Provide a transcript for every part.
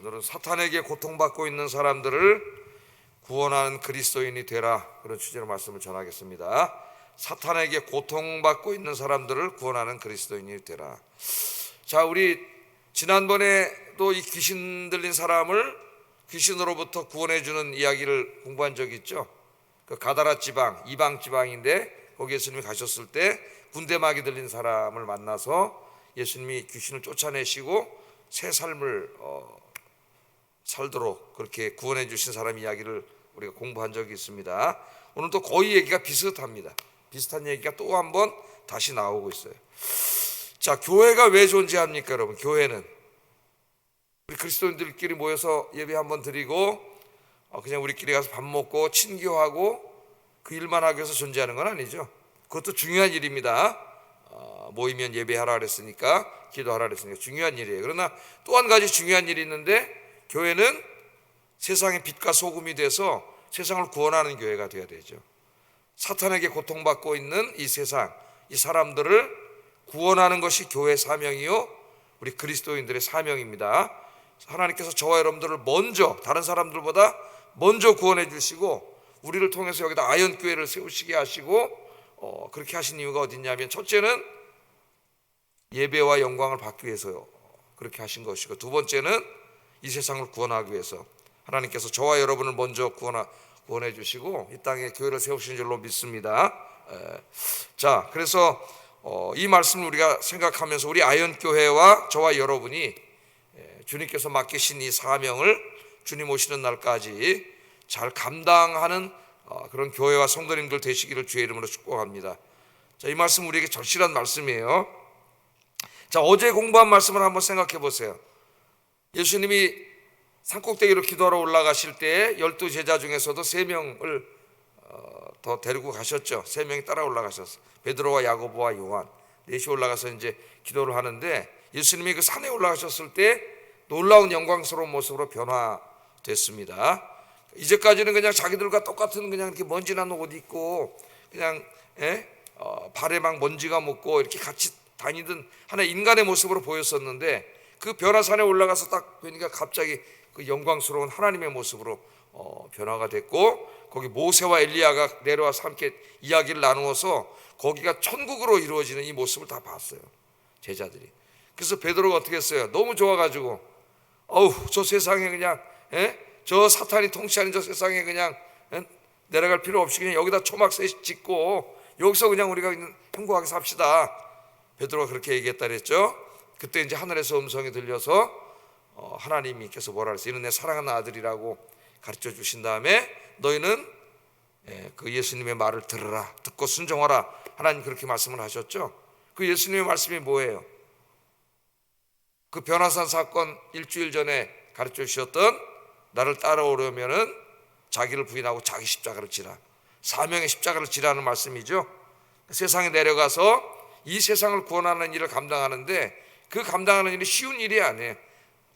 오늘은 사탄에게 고통받고 있는 사람들을 구원하는 그리스도인이 되라 그런 취지로 말씀을 전하겠습니다. 사탄에게 고통받고 있는 사람들을 구원하는 그리스도인이 되라. 자, 우리 지난번에도 이 귀신 들린 사람을 귀신으로부터 구원해 주는 이야기를 공부한 적이 있죠. 그 가다라 지방, 이방 지방인데 거기 예수님이 가셨을 때 군대막이 들린 사람을 만나서 예수님이 귀신을 쫓아내시고 새 삶을 어, 살도록 그렇게 구원해 주신 사람 이야기를 우리가 공부한 적이 있습니다. 오늘 또 거의 얘기가 비슷합니다. 비슷한 얘기가 또 한 번 다시 나오고 있어요. 자, 교회가 왜 존재합니까, 여러분? 교회는 우리 그리스도인들끼리 모여서 예배 한번 드리고 어, 그냥 우리끼리 가서 밥 먹고 친교하고 그 일만 하기 위해서 존재하는 건 아니죠. 그것도 중요한 일입니다. 어, 모이면 예배하라 그랬으니까 기도하라 그랬으니까 중요한 일이에요. 그러나 또 한 가지 중요한 일이 있는데 교회는 세상의 빛과 소금이 돼서 세상을 구원하는 교회가 되어야 되죠. 사탄에게 고통받고 있는 이 세상, 이 사람들을 구원하는 것이 교회 사명이요. 우리 그리스도인들의 사명입니다. 하나님께서 저와 여러분들을 먼저 다른 사람들보다 먼저 구원해 주시고 우리를 통해서 여기다 아연 교회를 세우시게 하시고 어, 그렇게 하신 이유가 어딨냐면 첫째는 예배와 영광을 받기 위해서요. 그렇게 하신 것이고 두 번째는 이 세상을 구원하기 위해서 하나님께서 저와 여러분을 먼저 구원하, 구원해 주시고 이 땅에 교회를 세우신 줄로 믿습니다. 에, 자, 그래서 어, 이 말씀을 우리가 생각하면서 우리 아연 교회와 저와 여러분이 에, 주님께서 맡기신 이 사명을 주님 오시는 날까지 잘 감당하는 어, 그런 교회와 성도님들 되시기를 주의 이름으로 축복합니다. 자, 이 말씀 우리에게 절실한 말씀이에요. 자, 어제 공부한 말씀을 한번 생각해 보세요. 예수님이 산꼭대기로 기도하러 올라가실 때 열두 제자 중에서도 세 명을 어, 더 데리고 가셨죠. 세 명이 따라 올라가셨어. 베드로와 야고보와 요한 넷이 올라가서 이제 기도를 하는데 예수님이 그 산에 올라가셨을 때 놀라운 영광스러운 모습으로 변화됐습니다. 이제까지는 그냥 자기들과 똑같은 그냥 이렇게 먼지 난옷 입고 그냥 예? 어, 발에 막 먼지가 묻고 이렇게 같이 다니던 하나의 인간의 모습으로 보였었는데 그 변화산에 올라가서 딱 보니까 갑자기 그 영광스러운 하나님의 모습으로 어, 변화가 됐고 거기 모세와 엘리야가 내려와서 함께 이야기를 나누어서 거기가 천국으로 이루어지는 이 모습을 다 봤어요 제자들이 그래서 베드로가 어떻게 했어요 너무 좋아가지고 어우 저 세상에 그냥 예? 저 사탄이 통치하는 저 세상에 그냥 예? 내려갈 필요 없이 그냥 여기다 초막새 짓고 여기서 그냥 우리가 행복하게 삽시다 베드로가 그렇게 얘기했다 그랬죠 그때 이제 하늘에서 음성이 들려서 어, 하나님께서 뭐라 그랬어요? 이는 내 사랑하는 아들이라고 가르쳐 주신 다음에 너희는 예, 그 예수님의 말을 들으라 듣고 순종하라 하나님 그렇게 말씀을 하셨죠. 그 예수님의 말씀이 뭐예요? 그 변화산 사건 일주일 전에 가르쳐 주셨던 나를 따라오려면은 자기를 부인하고 자기 십자가를 지라 사명의 십자가를 지라는 말씀이죠. 세상에 내려가서 이 세상을 구원하는 일을 감당하는데 그 감당하는 일이 쉬운 일이 아니에요.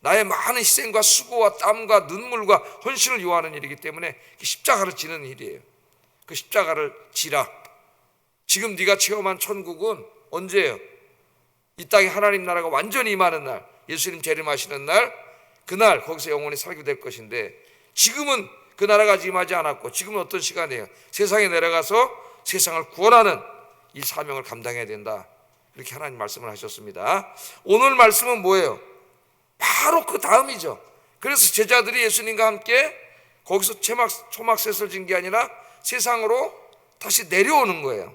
나의 많은 희생과 수고와 땀과 눈물과 헌신을 요하는 일이기 때문에 십자가를 지는 일이에요. 그 십자가를 지라. 지금 네가 체험한 천국은 언제예요? 이 땅에 하나님 나라가 완전히 임하는 날, 예수님 재림하시는 날, 그날 거기서 영원히 살게 될 것인데 지금은 그 나라가 임하지 않았고 지금은 어떤 시간이에요? 세상에 내려가서 세상을 구원하는 이 사명을 감당해야 된다. 이렇게 하나님 말씀을 하셨습니다. 오늘 말씀은 뭐예요? 바로 그 다음이죠. 그래서 제자들이 예수님과 함께 거기서 초막, 초막셋을 진 게 아니라 세상으로 다시 내려오는 거예요.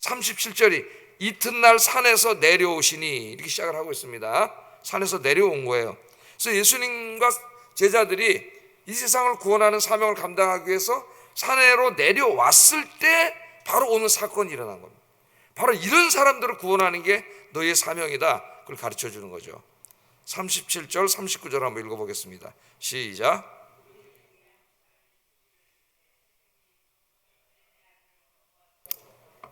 37절이 이튿날 산에서 내려오시니 이렇게 시작을 하고 있습니다. 산에서 내려온 거예요. 그래서 예수님과 제자들이 이 세상을 구원하는 사명을 감당하기 위해서 산에로 내려왔을 때 바로 오늘 사건이 일어난 겁니다. 바로 이런 사람들을 구원하는 게 너의 사명이다. 그걸 가르쳐 주는 거죠. 37절, 39절 한번 읽어보겠습니다. 시작.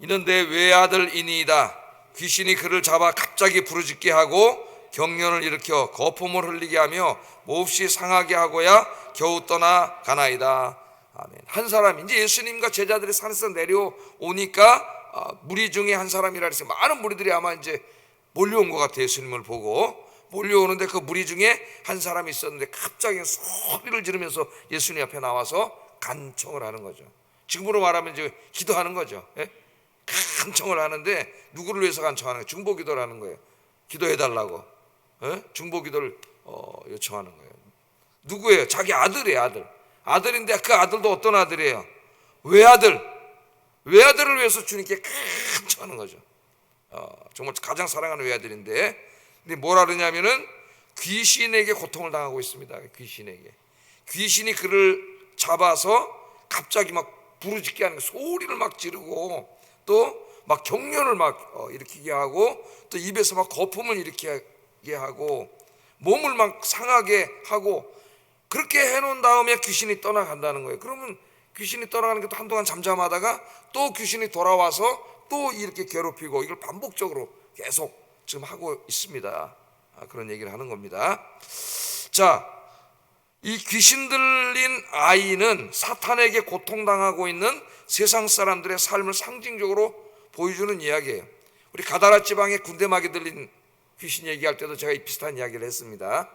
이는 내 외아들이니이다. 귀신이 그를 잡아 갑자기 부르짖게 하고 경련을 일으켜 거품을 흘리게 하며 몹시 상하게 하고야 겨우 떠나 가나이다. 아멘. 한 사람 이제 예수님과 제자들이 산에서 내려오니까 아, 무리 중에 한 사람이라 해서 많은 무리들이 아마 이제 몰려온 것 같아요. 예수님을 보고 몰려오는데 그 무리 중에 한 사람이 있었는데 갑자기 소리를 지르면서 예수님 앞에 나와서 간청을 하는 거죠. 지금으로 말하면 이제 기도하는 거죠. 예? 간청을 하는데 누구를 위해서 간청하는 거예요? 중보 기도라는 거예요. 기도해 달라고 예? 중보 기도를 어, 요청하는 거예요. 누구예요? 자기 아들이에요, 아들. 아들인데 그 아들도 어떤 아들이에요? 외아들. 외아들을 위해서 주님께 간청하는 거죠. 어, 정말 가장 사랑하는 외아들인데 근데 뭐라 그러냐면은 귀신에게 고통을 당하고 있습니다. 귀신에게. 귀신이 그를 잡아서 갑자기 막 부르짖게 하는. 소리를 막 지르고 또 막 경련을 막 어, 일으키게 하고 또 입에서 막 거품을 일으키게 하고 몸을 막 상하게 하고 그렇게 해놓은 다음에 귀신이 떠나간다는 거예요. 그러면 귀신이 떠나가는 것도 한동안 잠잠하다가 또 귀신이 돌아와서 또 이렇게 괴롭히고 이걸 반복적으로 계속 지금 하고 있습니다. 아, 그런 얘기를 하는 겁니다. 자, 이 귀신 들린 아이는 사탄에게 고통당하고 있는 세상 사람들의 삶을 상징적으로 보여주는 이야기예요. 우리 가다라 지방에 군대막이 들린 귀신 얘기할 때도 제가 이 비슷한 이야기를 했습니다.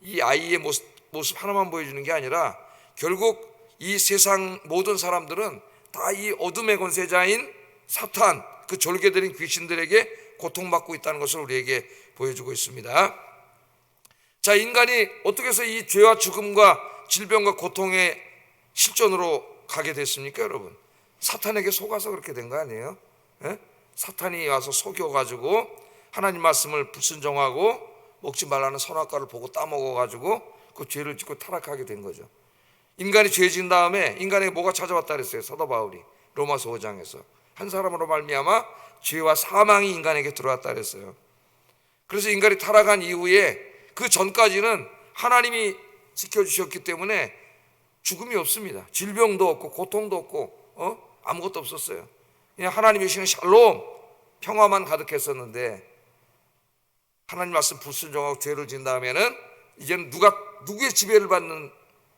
이 아이의 모습, 모습 하나만 보여주는 게 아니라 결국 이 세상 모든 사람들은 다 이 어둠의 권세자인 사탄 그 졸개들인 귀신들에게 고통받고 있다는 것을 우리에게 보여주고 있습니다. 자, 인간이 어떻게 해서 이 죄와 죽음과 질병과 고통의 실존으로 가게 됐습니까, 여러분? 사탄에게 속아서 그렇게 된 거 아니에요? 예? 사탄이 와서 속여가지고 하나님 말씀을 불순종하고 먹지 말라는 선악과를 보고 따먹어가지고 그 죄를 짓고 타락하게 된 거죠. 인간이 죄 지은 다음에 인간에게 뭐가 찾아왔다 그랬어요. 사도 바울이 로마서 5장에서 한 사람으로 말미암아 죄와 사망이 인간에게 들어왔다 그랬어요. 그래서 인간이 타락한 이후에 그 전까지는 하나님이 지켜 주셨기 때문에 죽음이 없습니다. 질병도 없고 고통도 없고 어? 아무것도 없었어요. 그냥 하나님의 시는 샬롬 평화만 가득했었는데 하나님 말씀 불순종하고 죄를 지은 다음에는 이제는 누가 누구의 지배를 받는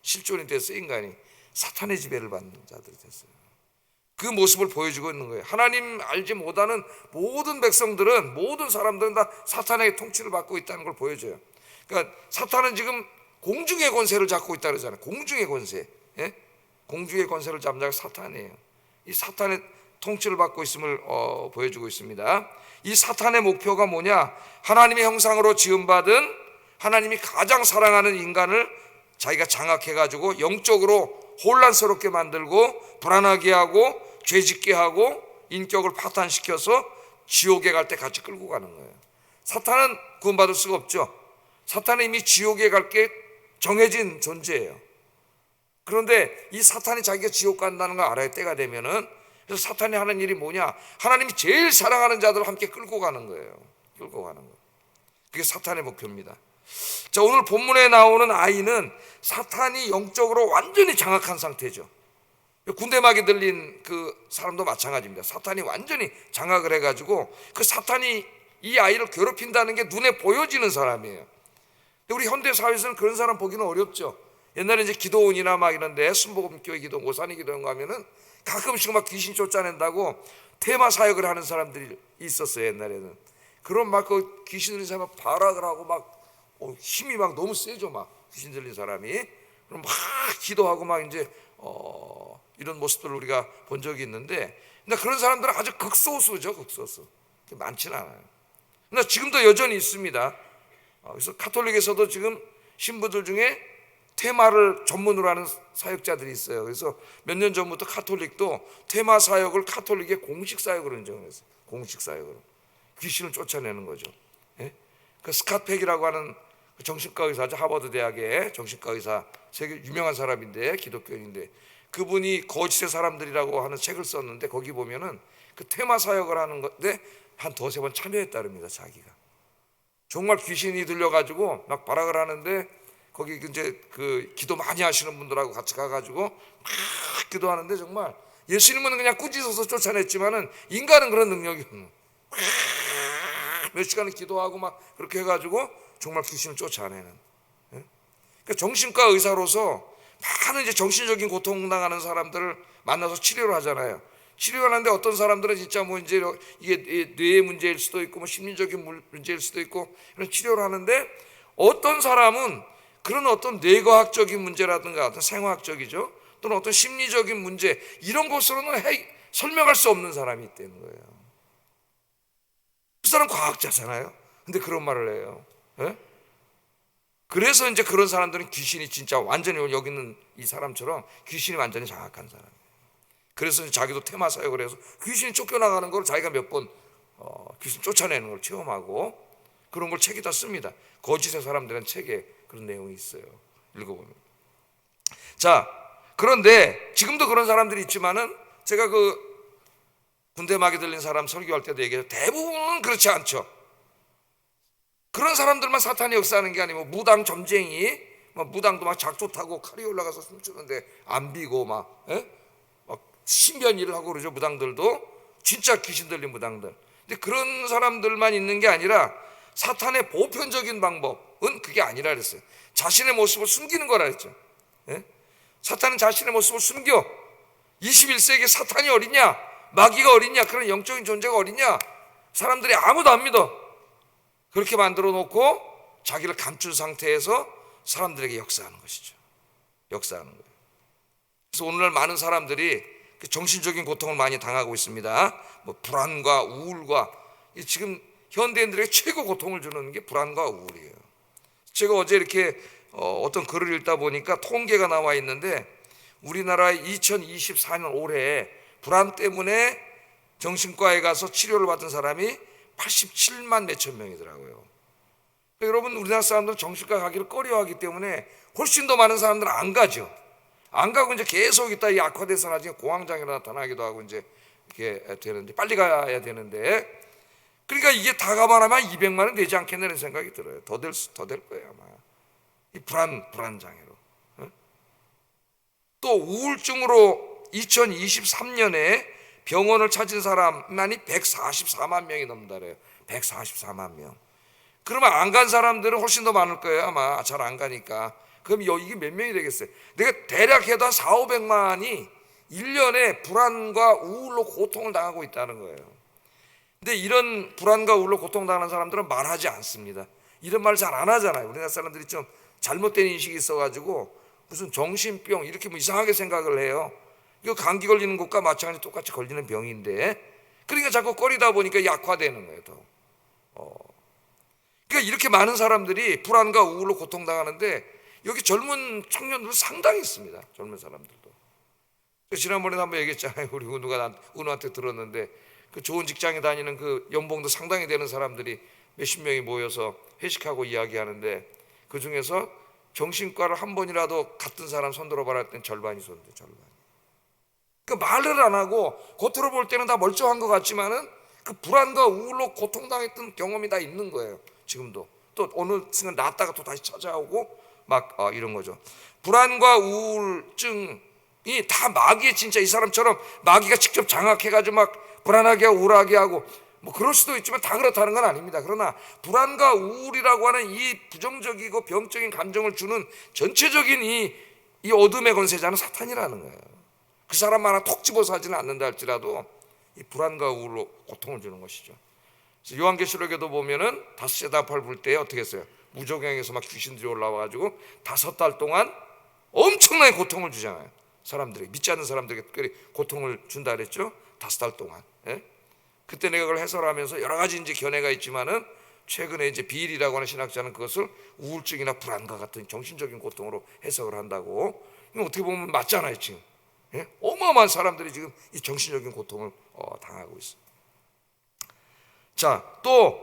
실존이 됐어요 인간이 사탄의 지배를 받는 자들이 됐어요. 그 모습을 보여주고 있는 거예요. 하나님 알지 못하는 모든 백성들은 모든 사람들은 다 사탄의 통치를 받고 있다는 걸 보여줘요. 그러니까 사탄은 지금 공중의 권세를 잡고 있다 그러잖아요. 공중의 권세, 예? 공중의 권세를 잡는 사탄이에요. 이 사탄의 통치를 받고 있음을 어, 보여주고 있습니다. 이 사탄의 목표가 뭐냐? 하나님의 형상으로 지음받은 하나님이 가장 사랑하는 인간을 자기가 장악해가지고 영적으로 혼란스럽게 만들고 불안하게 하고 죄짓게 하고 인격을 파탄시켜서 지옥에 갈 때 같이 끌고 가는 거예요. 사탄은 구원받을 수가 없죠. 사탄은 이미 지옥에 갈 게 정해진 존재예요. 그런데 이 사탄이 자기가 지옥 간다는 걸 알아야 때가 되면은 그래서 사탄이 하는 일이 뭐냐? 하나님이 제일 사랑하는 자들을 함께 끌고 가는 거예요. 끌고 가는 거. 그게 사탄의 목표입니다. 자, 오늘 본문에 나오는 아이는 사탄이 영적으로 완전히 장악한 상태죠. 군대막이 들린 그 사람도 마찬가지입니다. 사탄이 완전히 장악을 해가지고 그 사탄이 이 아이를 괴롭힌다는 게 눈에 보여지는 사람이에요. 우리 현대 사회에서는 그런 사람 보기는 어렵죠. 옛날에 이제 기도원이나 막 이런데 순복음교회 기도, 오산이 기도 가면은 가끔씩 막 귀신 쫓아낸다고 테마 사역을 하는 사람들이 있었어요 옛날에는. 그런 막 그 귀신 들린 사람 발악을 하고 막 어, 힘이 막 너무 세죠 막 귀신 들린 사람이. 그럼 막 기도하고 막 이제 어, 이런 모습들을 우리가 본 적이 있는데, 근데 그런 사람들은 아주 극소수죠 극소수. 많지는 않아요. 근데 지금도 여전히 있습니다. 어, 그래서 카톨릭에서도 지금 신부들 중에 테마를 전문으로 하는 사역자들이 있어요. 그래서 몇 년 전부터 카톨릭도 테마 사역을 카톨릭의 공식 사역으로 인정을 했어요. 공식 사역으로. 귀신을 쫓아내는 거죠. 예? 그 스캇 팩이라고 하는 그 정신과 의사죠. 하버드 대학의 정신과 의사, 세계 유명한 사람인데 기독교인인데 그분이 거짓의 사람들이라고 하는 책을 썼는데 거기 보면은 그 테마 사역을 하는 건데 한 두세 번 참여했다 그럽니다. 자기가. 정말 귀신이 들려가지고 막 발악을 하는데 거기 이제 그 기도 많이 하시는 분들하고 같이 가가지고 막 기도하는데 정말 예수님은 그냥 꾸짖어서 쫓아냈지만은 인간은 그런 능력이 없는. 몇 시간을 기도하고 막 그렇게 해가지고 정말 귀신을 쫓아내는. 예? 그러니까 정신과 의사로서 많은 이제 정신적인 고통 당하는 사람들을 만나서 치료를 하잖아요. 치료하는데 어떤 사람들은 진짜 뭐 이제 이게 뇌의 문제일 수도 있고 뭐 심리적인 문- 문제일 수도 있고 이런 치료를 하는데 어떤 사람은 그런 어떤 뇌과학적인 문제라든가 어떤 생화학적이죠 또는 어떤 심리적인 문제 이런 것으로는 해- 설명할 수 없는 사람이 있다는 거예요. 그 사람 과학자잖아요. 근데 그런 말을 해요. 예? 그래서 이제 그런 사람들은 귀신이 진짜 완전히 여기 있는 이 사람처럼 귀신이 완전히 장악한 사람. 그래서 자기도 테마 사역을 해서 귀신이 쫓겨나가는 걸 자기가 몇번 어, 귀신 쫓아내는 걸 체험하고 그런 걸 책에다 씁니다. 거짓의 사람들은 책에 그런 내용이 있어요. 읽어보면. 자, 그런데 지금도 그런 사람들이 있지만은 제가 그 군대 막이 들린 사람 설교할 때도 얘기해요. 대부분은 그렇지 않죠. 그런 사람들만 사탄이 역사하는 게 아니고 무당 점쟁이, 막 무당도 막 작조 타고 칼이 올라가서 춤추는데 안 비고 막, 예? 막 신비한 일을 하고 그러죠. 무당들도 진짜 귀신 들린 무당들. 근데 그런 사람들만 있는 게 아니라 사탄의 보편적인 방법은 그게 아니라 그랬어요. 자신의 모습을 숨기는 거라 그랬죠. 예? 사탄은 자신의 모습을 숨겨. 21세기 사탄이 어딨냐? 마귀가 어딨냐? 그런 영적인 존재가 어딨냐? 사람들이 아무도 안 믿어. 그렇게 만들어 놓고 자기를 감춘 상태에서 사람들에게 역사하는 것이죠. 역사하는 거예요. 그래서 오늘날 많은 사람들이 그 정신적인 고통을 많이 당하고 있습니다. 뭐 불안과 우울과 이 지금 현대인들에게 최고 고통을 주는 게 불안과 우울이에요. 제가 어제 이렇게 어, 어떤 글을 읽다 보니까 통계가 나와 있는데 우리나라의 2024년 올해 불안 때문에 정신과에 가서 치료를 받은 사람이 87만 몇천 명이더라고요. 그러니까 여러분 우리나라 사람들은 정신과 가기를 꺼려하기 때문에 훨씬 더 많은 사람들은 안 가죠. 안 가고 이제 계속 있다 이 악화돼서 나중에 공황장애 나타나기도 하고 이제 이렇게 되는데 빨리 가야 되는데 그러니까 이게 다 감안하면 200만 원 되지 않겠냐는 생각이 들어요. 더 될 더 될 거예요 아마. 이 불안 불안 장애로. 어? 또 우울증으로 2023년에 병원을 찾은 사람만이 144만 명이 넘는다 그래요. 144만 명. 그러면 안 간 사람들은 훨씬 더 많을 거예요. 아마 잘 안 가니까. 그럼 여- 이게 몇 명이 되겠어요? 내가 대략 해도 한 4, 500만이 1년에 불안과 우울로 고통을 당하고 있다는 거예요. 근데 이런 불안과 우울로 고통당하는 사람들은 말하지 않습니다. 이런 말 잘 안 하잖아요. 우리나라 사람들이 좀 잘못된 인식이 있어가지고 무슨 정신병 이렇게 뭐 이상하게 생각을 해요. 이거 감기 걸리는 것과 마찬가지 똑같이 걸리는 병인데 그러니까 자꾸 꺼리다 보니까 약화되는 거예요. 더. 어. 그러니까 이렇게 많은 사람들이 불안과 우울로 고통당하는데 여기 젊은 청년들 상당히 있습니다. 젊은 사람들도. 그 지난번에 한번 얘기했잖아요. 우리 은우가 난, 은우한테 들었는데 그 좋은 직장에 다니는 그 연봉도 상당히 되는 사람들이 몇십 명이 모여서 회식하고 이야기하는데 그 중에서 정신과를 한 번이라도 갔던 사람 손들어 봐라 했더니 절반이 손대 절반. 그 말을 안 하고 겉으로 볼 때는 다 멀쩡한 것 같지만은 그 불안과 우울로 고통당했던 경험이 다 있는 거예요. 지금도 또 어느 순간 낫다가 또 다시 찾아오고 막 어, 이런 거죠. 불안과 우울증이 다 마귀의 진짜 이 사람처럼 마귀가 직접 장악해가지고 막 불안하게 하고 우울하게 하고 뭐 그럴 수도 있지만 다 그렇다는 건 아닙니다. 그러나 불안과 우울이라고 하는 이 부정적이고 병적인 감정을 주는 전체적인 이, 이 어둠의 권세자는 사탄이라는 거예요. 그 사람 하나 톡 집어서 하지는 않는다 할지라도 이 불안과 우울로 고통을 주는 것이죠. 그래서 요한계시록에도 보면은 다섯째 다팔 불때 어떻게 했어요? 무적행에서 막 귀신들이 올라와가지고 다섯 달 동안 엄청나게 고통을 주잖아요. 사람들이 믿지 않는 사람들에게 특별히 고통을 준다 그랬죠. 다섯 달 동안. 예? 그때 내가 그걸 해설하면서 여러 가지 이제 견해가 있지만은 최근에 이제 비일이라고 하는 신학자는 그것을 우울증이나 불안과 같은 정신적인 고통으로 해석을 한다고. 이거 어떻게 보면 맞잖아요 지금. 예? 어마어마한 사람들이 지금 이 정신적인 고통을 어, 당하고 있어요. 자, 또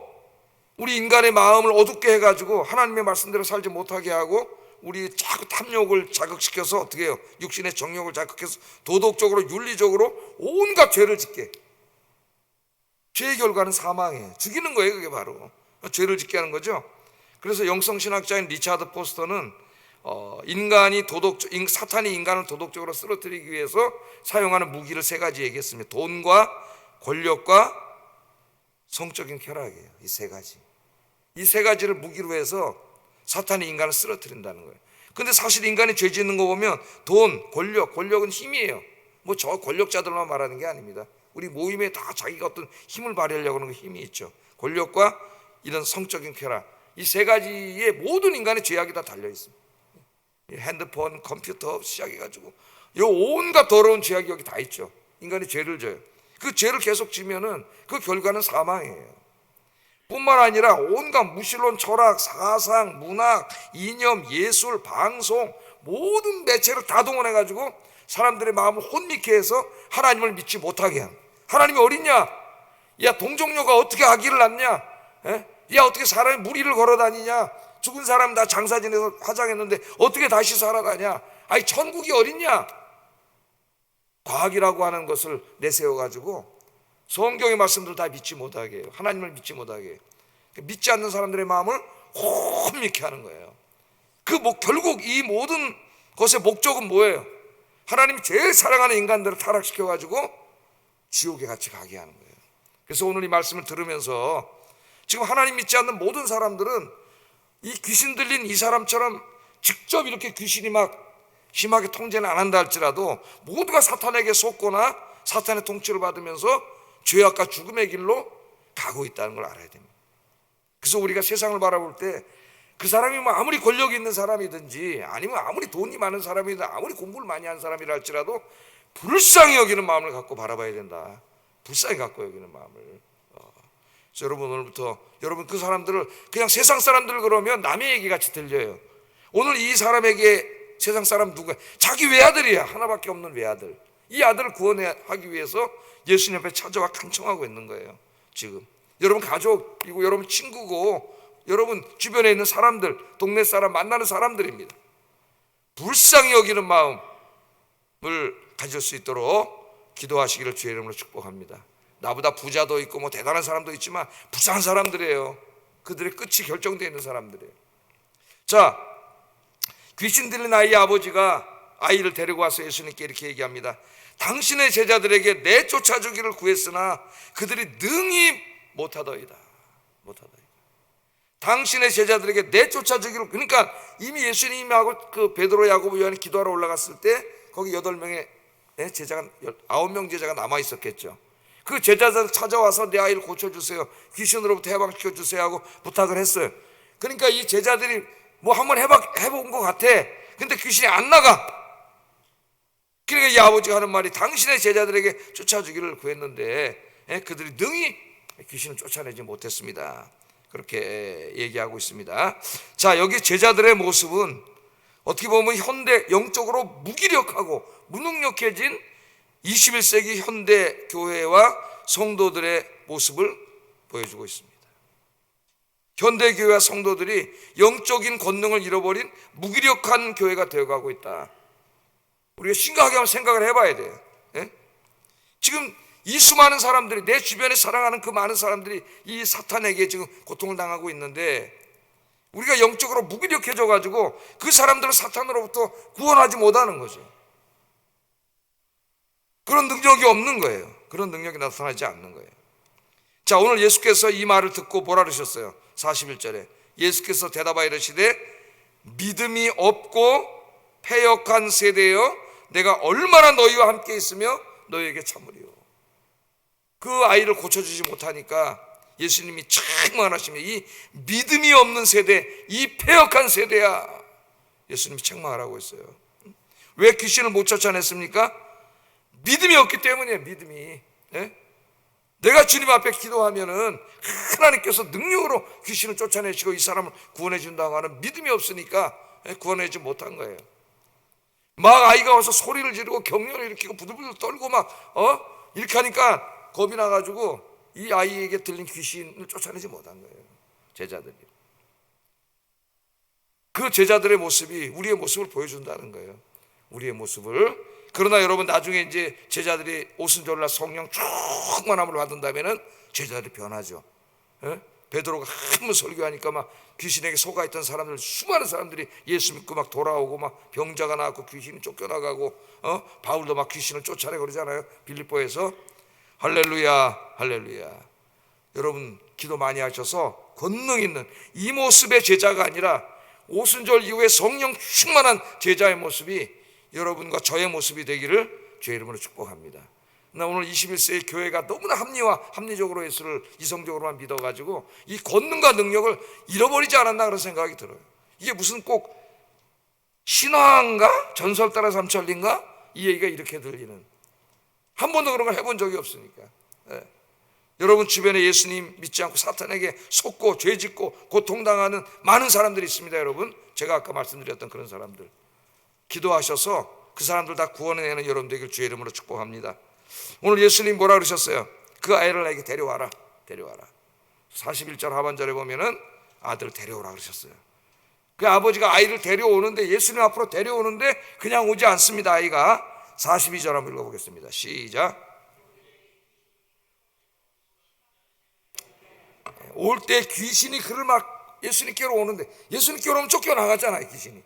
우리 인간의 마음을 어둡게 해가지고 하나님의 말씀대로 살지 못하게 하고 우리 자꾸 탐욕을 자극시켜서 어떻게 해요? 육신의 정욕을 자극해서 도덕적으로 윤리적으로 온갖 죄를 짓게. 죄의 결과는 사망이에요. 죽이는 거예요, 그게 바로. 죄를 짓게 하는 거죠. 그래서 영성신학자인 리차드 포스터는 어, 인간이 도덕, 인- 사탄이 인간을 도덕적으로 쓰러뜨리기 위해서 사용하는 무기를 세 가지 얘기했습니다. 돈과 권력과 성적인 쾌락이에요. 이 세 가지. 이 세 가지를 무기로 해서 사탄이 인간을 쓰러뜨린다는 거예요. 근데 사실 인간이 죄 짓는 거 보면 돈, 권력, 권력은 힘이에요. 뭐 저 권력자들만 말하는 게 아닙니다. 우리 모임에 다 자기가 어떤 힘을 발휘하려고 하는 그 힘이 있죠. 권력과 이런 성적인 쾌락 이 세 가지의 모든 인간의 죄악이 다 달려 있습니다. 이 핸드폰, 컴퓨터 시작해가지고 이 온갖 더러운 죄악이 여기 다 있죠. 인간이 죄를 져요. 그 죄를 계속 지면은 그 결과는 사망이에요. 뿐만 아니라 온갖 무신론, 철학, 사상, 문학, 이념, 예술, 방송 모든 매체를 다 동원해 가지고 사람들의 마음을 혼미케 해서 하나님을 믿지 못하게 한. 하나님이 어딨냐? 야 동정녀가 어떻게 아기를 낳냐? 에? 야 어떻게 사람이 무리를 걸어 다니냐? 죽은 사람 다 장사 지내서 화장했는데 어떻게 다시 살아가냐? 아니 천국이 어딨냐? 과학이라고 하는 것을 내세워 가지고 성경의 말씀들 다 믿지 못하게 해요. 하나님을 믿지 못하게 해요. 믿지 않는 사람들의 마음을 혼미케 하는 거예요. 그 뭐 결국 이 모든 것의 목적은 뭐예요? 하나님이 제일 사랑하는 인간들을 타락시켜 가지고 지옥에 같이 가게 하는 거예요. 그래서 오늘 이 말씀을 들으면서 지금 하나님 믿지 않는 모든 사람들은 이 귀신 들린 이 사람처럼 직접 이렇게 귀신이 막 심하게 통제는 안 한다 할지라도 모두가 사탄에게 속거나 사탄의 통치를 받으면서 죄악과 죽음의 길로 가고 있다는 걸 알아야 됩니다. 그래서 우리가 세상을 바라볼 때 그 사람이 뭐 아무리 권력이 있는 사람이든지 아니면 아무리 돈이 많은 사람이든 아무리 공부를 많이 한 사람이라 할지라도 불쌍히 여기는 마음을 갖고 바라봐야 된다. 불쌍히 갖고 여기는 마음을. 여러분 오늘부터 여러분 그 사람들을 그냥 세상 사람들 그러면 남의 얘기 같이 들려요. 오늘 이 사람에게 세상 사람 누가 자기 외아들이야 하나밖에 없는 외아들. 이 아들을 구원하기 위해서 예수님 앞에 찾아와 간청하고 있는 거예요. 지금 여러분 가족이고 여러분 친구고 여러분 주변에 있는 사람들, 동네 사람 만나는 사람들입니다. 불쌍히 여기는 마음을 가질 수 있도록 기도하시기를 주의 이름으로 축복합니다. 나보다 부자도 있고 뭐 대단한 사람도 있지만 불쌍한 사람들이에요. 그들의 끝이 결정되어 있는 사람들이에요. 자, 귀신 들린 아이의 아버지가 아이를 데리고 와서 예수님께 이렇게 얘기합니다. 당신의 제자들에게 내쫓아주기를 구했으나 그들이 능히 못하더이다. 못하더이다. 당신의 제자들에게 내쫓아주기를 그러니까 이미 예수님하고 그 베드로 야고보 요한이 기도하러 올라갔을 때 거기 여덟 명의 제자가 아홉 명 제자가 남아 있었겠죠. 그 제자들 찾아와서 내 아이를 고쳐주세요. 귀신으로부터 해방시켜 주세요 하고 부탁을 했어요. 그러니까 이 제자들이 뭐 한번 해봐, 해본 것 같아. 근데 귀신이 안 나가. 그러니까 이 아버지가 하는 말이 당신의 제자들에게 쫓아주기를 구했는데 예, 그들이 능히 귀신을 쫓아내지 못했습니다. 그렇게 얘기하고 있습니다. 자, 여기 제자들의 모습은 어떻게 보면 현대 영적으로 무기력하고 무능력해진 21세기 현대 교회와 성도들의 모습을 보여주고 있습니다. 현대 교회와 성도들이 영적인 권능을 잃어버린 무기력한 교회가 되어가고 있다. 우리가 심각하게 한번 생각을 해봐야 돼요. 예? 지금 이 수많은 사람들이 내 주변에 사랑하는 그 많은 사람들이 이 사탄에게 지금 고통을 당하고 있는데 우리가 영적으로 무기력해져 가지고 그 사람들을 사탄으로부터 구원하지 못하는 거죠. 그런 능력이 없는 거예요. 그런 능력이 나타나지 않는 거예요. 자, 오늘 예수께서 이 말을 듣고 뭐라 그러셨어요? 41절에 예수께서 대답하여 이르시되 믿음이 없고 패역한 세대여 내가 얼마나 너희와 함께 있으며 너희에게 참으리요. 그 아이를 고쳐주지 못하니까 예수님이 책망하시면 이 믿음이 없는 세대, 이 폐역한 세대야. 예수님이 책망하라고 했어요. 왜 귀신을 못 쫓아냈습니까? 믿음이 없기 때문이에요. 믿음이. 예? 내가 주님 앞에 기도하면은 하나님께서 능력으로 귀신을 쫓아내시고 이 사람을 구원해 준다고 하는 믿음이 없으니까 예, 구원하지 못한 거예요. 막 아이가 와서 소리를 지르고 경련을 일으키고 부들부들 떨고 막 어? 이렇게 하니까 겁이 나 가지고 이 아이에게 들린 귀신을 쫓아내지 못한 거예요. 제자들이. 그 제자들의 모습이 우리의 모습을 보여준다는 거예요. 우리의 모습을. 그러나 여러분 나중에 이제 제자들이 오순절날 성령 충만함을 받은다면은 제자들이 변하죠. 예? 베드로가 한 번 설교하니까 막 귀신에게 속아 있던 사람들 수많은 사람들이 예수 믿고 막 돌아오고 막 병자가 나고 귀신이 쫓겨나가고 어 바울도 막 귀신을 쫓아내 그러잖아요 빌립보에서 할렐루야, 할렐루야. 여러분 기도 많이 하셔서 권능 있는 이 모습의 제자가 아니라 오순절 이후에 성령 충만한 제자의 모습이 여러분과 저의 모습이 되기를 주의 이름으로 축복합니다. 나 오늘 21세의 교회가 너무나 합리화, 합리적으로 예수를 이성적으로만 믿어가지고 이 권능과 능력을 잃어버리지 않았나 그런 생각이 들어요. 이게 무슨 꼭 신화인가? 전설 따라 삼천리인가? 이 얘기가 이렇게 들리는. 한 번도 그런 걸 해본 적이 없으니까. 예. 여러분 주변에 예수님 믿지 않고 사탄에게 속고 죄 짓고 고통당하는 많은 사람들이 있습니다, 여러분. 제가 아까 말씀드렸던 그런 사람들. 기도하셔서 그 사람들 다 구원해내는 여러분들에게 주의 이름으로 축복합니다. 오늘 예수님 뭐라 그러셨어요? 그 아이를 나에게 데려와라. 데려와라. 41절 하반절에 보면은 아들 데려오라 그러셨어요. 그 아버지가 아이를 데려오는데 예수님 앞으로 데려오는데 그냥 오지 않습니다. 아이가 42절 한번 읽어보겠습니다. 시작. 올 때 귀신이 그를 막 예수님께로 오는데 예수님께로 오면 쫓겨나가잖아요 귀신이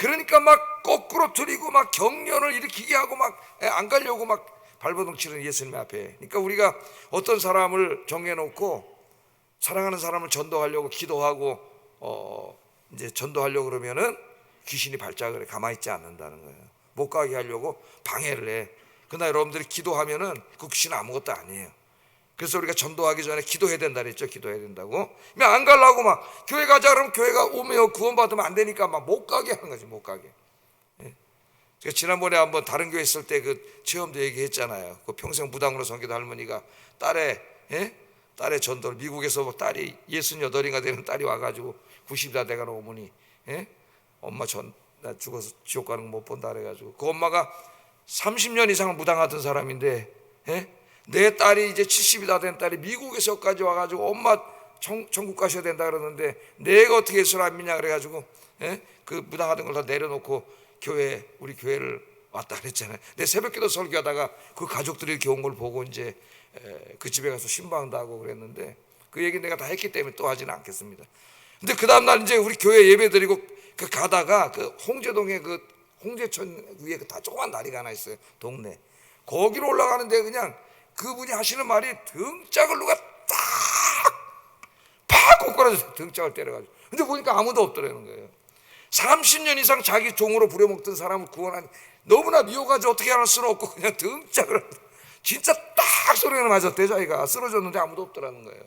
그러니까 막 거꾸로 들이고 막 경련을 일으키게 하고 막 안 가려고 막 발버둥 치는 예수님 앞에. 그러니까 우리가 어떤 사람을 정해놓고 사랑하는 사람을 전도하려고 기도하고 어 이제 전도하려고 그러면은 귀신이 발작을 해 가만히 있지 않는다는 거예요. 못 가게 하려고 방해를 해. 그러나 여러분들이 기도하면은 그 귀신은 아무것도 아니에요 그래서 우리가 전도하기 전에 기도해야 된다 그랬죠. 기도해야 된다고. 그냥 안 가려고 막 교회 가자 그러면 교회가 오면 구원받으면 안 되니까 막 못 가게 하는 거지. 못 가게. 예. 제가 지난번에 한번 다른 교회 있을 때 그 체험도 얘기했잖아요. 그 평생 무당으로 섬기던 할머니가 딸의 예? 딸의 전도를 미국에서 뭐 딸이 68인가 되는 딸이 와가지고 90다 돼가는 어머니 예? 엄마 전 나 죽어서 지옥 가는 거 못 본다 그래가지고 그 엄마가 30년 이상 무당하던 사람인데 예? 내 딸이 이제 70이 다 된 딸이 미국에서까지 와가지고 엄마 청, 천국 가셔야 된다 그러는데 내가 어떻게 예수를 안 믿냐 그래가지고 예? 그 무당하던 걸 다 내려놓고 교회 우리 교회를 왔다 그랬잖아요. 내 새벽기도 설교하다가 그 가족들이 이렇게 온 걸 보고 이제 에, 그 집에 가서 신방도 하고 그랬는데 그 얘기 내가 다 했기 때문에 또 하지는 않겠습니다. 근데 그 다음 날 이제 우리 교회 예배 드리고 그 가다가 그 홍제동에 그 홍제천 위에 그다 조그만 다리가 하나 있어요. 동네. 거기로 올라가는데 그냥 그분이 하시는 말이 등짝을 누가 탁팍 꽂아서 등짝을 때려가지고. 근데 보니까 아무도 없더라는 거예요. 30년 이상 자기 종으로 부려먹던 사람을 구원하니 너무나 미워가지고 어떻게 할 수는 없고 그냥 등짝을 진짜 딱 소리가 맞았대 자기가. 쓰러졌는데 아무도 없더라는 거예요.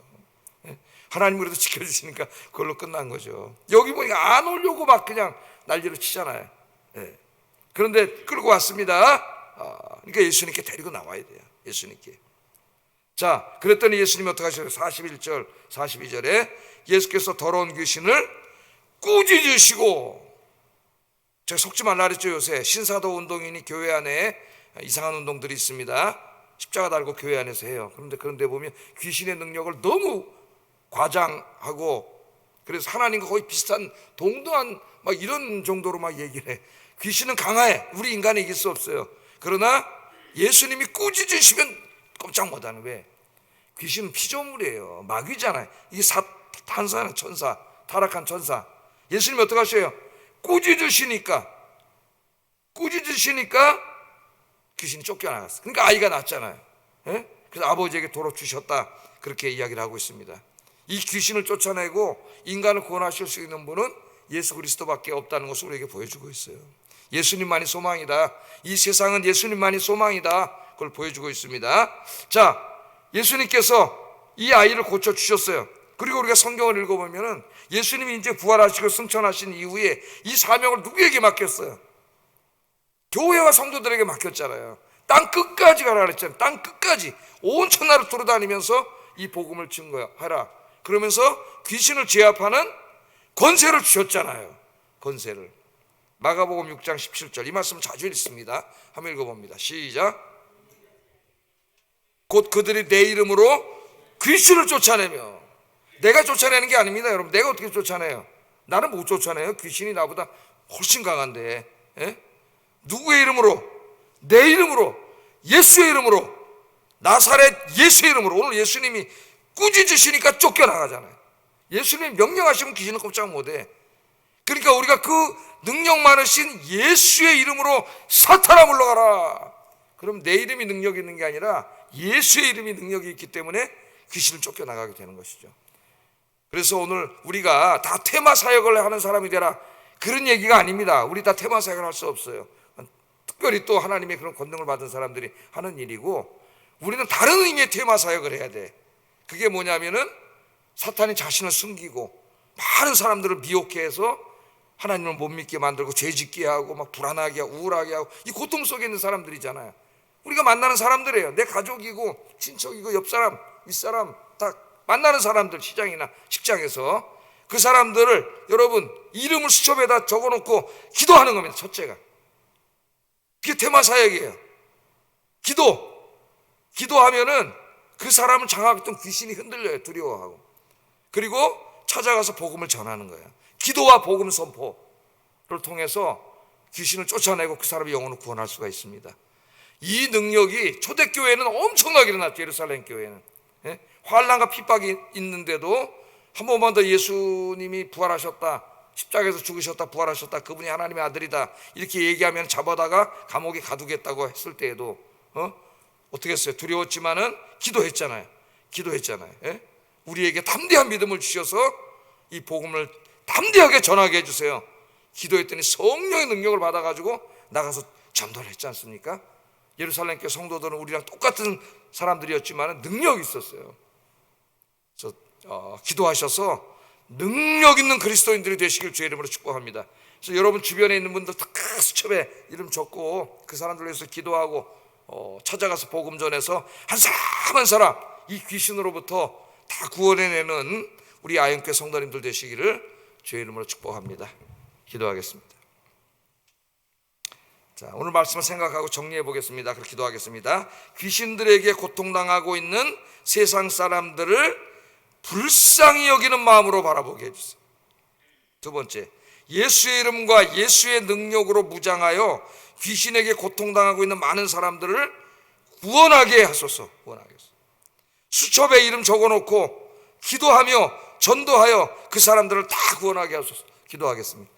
예? 하나님 그래도 지켜주시니까 그걸로 끝난 거죠. 여기 보니까 안 오려고 막 그냥 난리를 치잖아요. 예. 그런데 끌고 왔습니다. 아, 그러니까 예수님께 데리고 나와야 돼요 예수님께. 자, 그랬더니 예수님이 어떻게 하셨어요? 41절, 42절에 예수께서 더러운 귀신을 꾸짖으시고 제가 속지 말라 그랬죠 요새. 신사도 운동이니 교회 안에 이상한 운동들이 있습니다. 십자가 달고 교회 안에서 해요. 그런데 그런데 보면 귀신의 능력을 너무 과장하고 그래서 하나님과 거의 비슷한 동등한 막 이런 정도로 막 얘기를 해. 귀신은 강해 우리 인간이 이길 수 없어요. 그러나 예수님이 꾸짖으시면 꼼짝 못하는 왜? 귀신은 피조물이에요. 마귀잖아요. 이게 사, 탄사는 천사, 타락한 천사. 예수님이 어떻게 하셔요? 꾸짖으시니까, 꾸짖으시니까 귀신이 쫓겨나갔어. 그러니까 아이가 낳았잖아요. 예? 그래서 아버지에게 도로 주셨다. 그렇게 이야기를 하고 있습니다. 이 귀신을 쫓아내고 인간을 구원하실 수 있는 분은 예수 그리스도밖에 없다는 것을 우리에게 보여주고 있어요. 예수님만이 소망이다. 이 세상은 예수님만이 소망이다. 그걸 보여주고 있습니다. 자, 예수님께서 이 아이를 고쳐 주셨어요. 그리고 우리가 성경을 읽어보면은 예수님이 이제 부활하시고 승천하신 이후에 이 사명을 누구에게 맡겼어요? 교회와 성도들에게 맡겼잖아요. 땅 끝까지 가라 그랬잖아요. 땅 끝까지 온 천하를 돌아다니면서 이 복음을 증거하라. 그러면서 귀신을 제압하는 권세를 주셨잖아요. 권세를. 마가복음 6장 17절 이 말씀 자주 읽습니다. 한번 읽어봅니다. 시작. 곧 그들이 내 이름으로 귀신을 쫓아내며 내가 쫓아내는 게 아닙니다, 여러분. 내가 어떻게 쫓아내요? 나는 못 쫓아내요. 귀신이 나보다 훨씬 강한데. 예? 누구의 이름으로? 내 이름으로, 예수의 이름으로, 나사렛 예수의 이름으로. 오늘 예수님이 꾸짖으시니까 쫓겨나가잖아요. 예수님 명령하시면 귀신은 꼼짝 못해. 그러니까 우리가 그 능력 많으신 예수의 이름으로 사탄아 물러가라. 그럼 내 이름이 능력 있는 게 아니라 예수의 이름이 능력이 있기 때문에 귀신을 쫓겨나가게 되는 것이죠. 그래서 오늘 우리가 다 테마 사역을 하는 사람이 되라. 그런 얘기가 아닙니다. 우리 다 테마 사역을 할 수 없어요. 특별히 또 하나님의 그런 권능을 받은 사람들이 하는 일이고 우리는 다른 의미의 테마 사역을 해야 돼. 그게 뭐냐면은 사탄이 자신을 숨기고 많은 사람들을 미혹해 해서 하나님을 못 믿게 만들고 죄 짓게 하고 막 불안하게 하고 우울하게 하고 이 고통 속에 있는 사람들이잖아요. 우리가 만나는 사람들이에요. 내 가족이고 친척이고 옆 사람, 윗 사람 다 만나는 사람들 시장이나 직장에서 그 사람들을 여러분 이름을 수첩에다 적어놓고 기도하는 겁니다. 첫째가 그게 테마 사역이에요. 기도 기도하면은 그 사람을 장악했던 귀신이 흔들려요. 두려워하고 그리고 찾아가서 복음을 전하는 거예요. 기도와 복음 선포를 통해서 귀신을 쫓아내고 그 사람의 영혼을 구원할 수가 있습니다. 이 능력이 초대교회는 엄청나게 일어났죠. 예루살렘 교회는. 예? 환란과 핍박이 있는데도 한 번만 더 예수님이 부활하셨다. 십자가에서 죽으셨다. 부활하셨다. 그분이 하나님의 아들이다. 이렇게 얘기하면 잡아다가 감옥에 가두겠다고 했을 때에도 어? 어떻게 했어요? 두려웠지만은 기도했잖아요. 기도했잖아요. 예? 우리에게 담대한 믿음을 주셔서 이 복음을 담대하게 전하게 해주세요. 기도했더니 성령의 능력을 받아가지고 나가서 전도를 했지 않습니까? 예루살렘 교 성도들은 우리랑 똑같은 사람들이었지만 능력이 있었어요. 그래서 어, 기도하셔서 능력 있는 그리스도인들이 되시길 주의 이름으로 축복합니다. 그래서 여러분 주변에 있는 분들 다 수첩에 이름 적고 그 사람들 위해서 기도하고 어, 찾아가서 복음 전해서 한 사람 한 사람 이 귀신으로부터 다 구원해내는 우리 아영교 성도님들 되시기를 주의 이름으로 축복합니다. 기도하겠습니다. 자, 오늘 말씀을 생각하고 정리해 보겠습니다. 그렇게 기도하겠습니다. 귀신들에게 고통당하고 있는 세상 사람들을 불쌍히 여기는 마음으로 바라보게 해주세요. 두 번째, 예수의 이름과 예수의 능력으로 무장하여 귀신에게 고통당하고 있는 많은 사람들을 구원하게 하소서. 구원하게 하소서. 수첩에 이름 적어놓고 기도하며 전도하여 그 사람들을 다 구원하게 하소서. 기도하겠습니다.